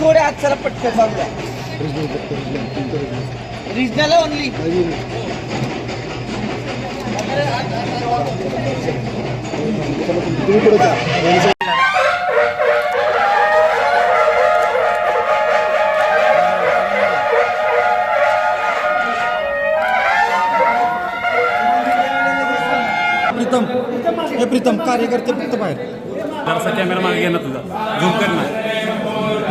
थोडे आत चला पटकन बाजूला रिजनल ओनली प्रीतम हे प्रीतम कार्यकर्ते फक्त बाहेर. जरासा कॅमेरा मागे घे ना तुझा. झूम कर ना.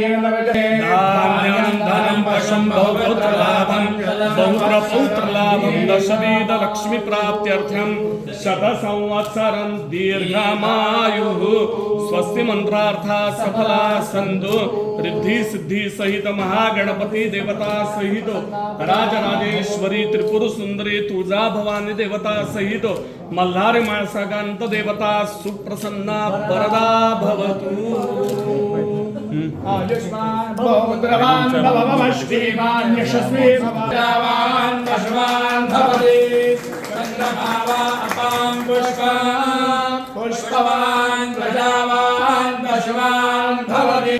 आसत्येन विजये धान्यं धनं पशं बहुपुत्रलाभं बहुपुत्रलाभं शतसंवत्सरं दीर्घमायुः स्वस्ति मन्त्रार्था सफला सन्तु रिद्धि सिद्धि सहित महागणपती देवता सहित राजराजेश्वरी त्रिपुर सुंदरी तुळजा भवानी देवता सहित मल्हारी माळसागांत देवता सुप्रसन्ना वरदा भवतु। आयुष्मान् बहुद्रवान् यशस्वी भवान् पशवान् भवति चन्द्रभावा अपां पुष्पवान् प्रजावान् पशवान् भवति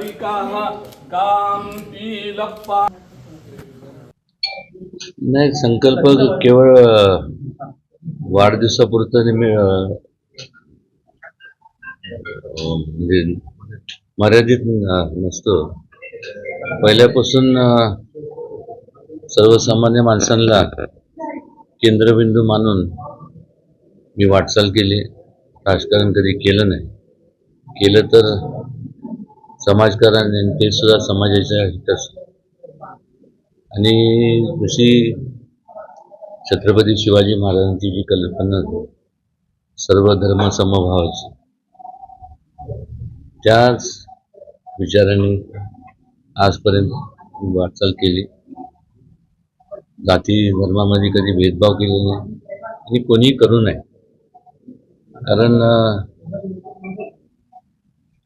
नाही संकल्प केवळ वाढदिवसापुरता म्हणजे मर्यादित नसतो. पहिल्यापासून सर्वसामान्य माणसांना केंद्रबिंदू मानून मी वाटचाल केली. राजकारण कधी केलं नाही. केलं तर समाजकारण ते सुद्धा समाजाच्या हिताच. आणि जशी छत्रपती शिवाजी महाराजांची जी कल्पना सर्व धर्म समभावाची त्याच विचाराने आजपर्यंत वाटचाल केली. जाती धर्मामध्ये कधी भेदभाव केलेला नाही आणि कोणीही करू नये. कारण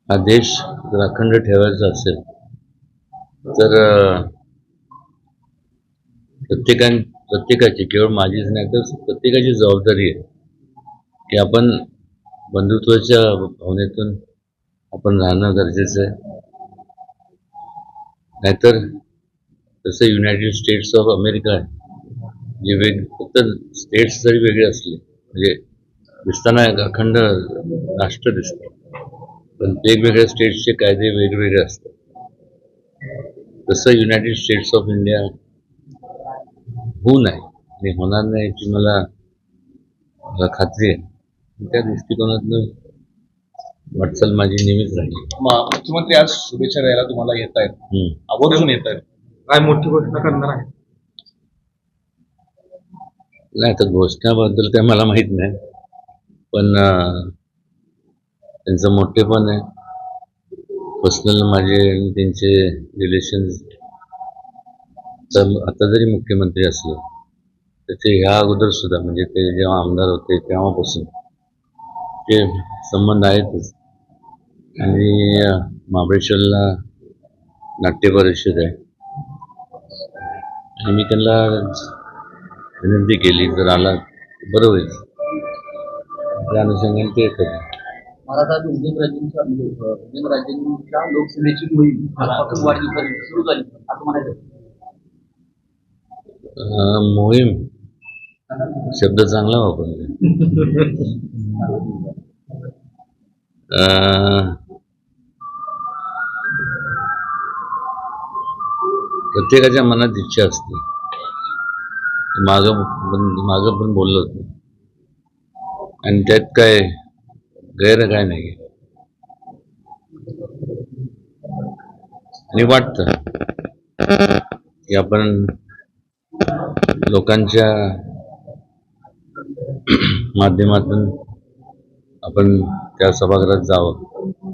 हा देश जर अखंड ठेवायचा असेल तर प्रत्येकां प्रत्येकान प्रत्येकाची केवळ माझीच नाही तर प्रत्येकाची जबाबदारी आहे की आपण बंधुत्वाच्या भावनेतून आपण राहणं गरजेचं आहे. नाहीतर तसं युनायटेड स्टेट्स ऑफ अमेरिका आहे जे वेग फक्त स्टेट्स जरी वेगळे असले म्हणजे दिसताना एक अखंड राष्ट्र दिसतं पण वेगवेगळ्या स्टेट्सचे कायदे वेगवेगळे असतात. तसं युनायटेड स्टेट्स ऑफ इंडिया होऊ नये आणि होणार नाही याची मला मला खात्री आहे. त्या दृष्टिकोनातून वाटचाल माझी नेहमीच राहील. म- मुख्यमंत्री आज शुभेच्छा द्यायला तुम्हाला येत आहेत. हम्म. आवर्जून येत आहेत. काय मोठी घोषणा करणार आहे? नाही तर घोषणाबद्दल काय मला माहीत नाही. पण अं, त्यांचं मोठेपण आहे. पर्सनल माझे आणि त्यांचे रिलेशन तर आता जरी मुख्यमंत्री असलं तर ते ह्या अगोदर सुद्धा म्हणजे ते जेव्हा आमदार होते तेव्हापासून ते संबंध आहेतच. आणि महाबळेश्वरला नाट्य परिषद आहे. आणि मी त्यांना विनंती केली जर आला तर बरं होईल. त्या अनुषंगाने ते महाराज उदयनराजेंच्या म्हणजे अ, उदयनराजेंच्या लोकसभेची मोहीम आजपासून वाढदिवसापर्यंत सुरू झाली. असं म्हणायचं अं, मोहीम शब्द चांगला वापरला. प्रत्येकाच्या मनात इच्छा असते. माग पण माग पण बोललो होतो. आणि त्यात काय गैर काय नाही. आणि वाटतं की आपण लोकांच्या माध्यमातून आपण त्या सभागृहात जावं.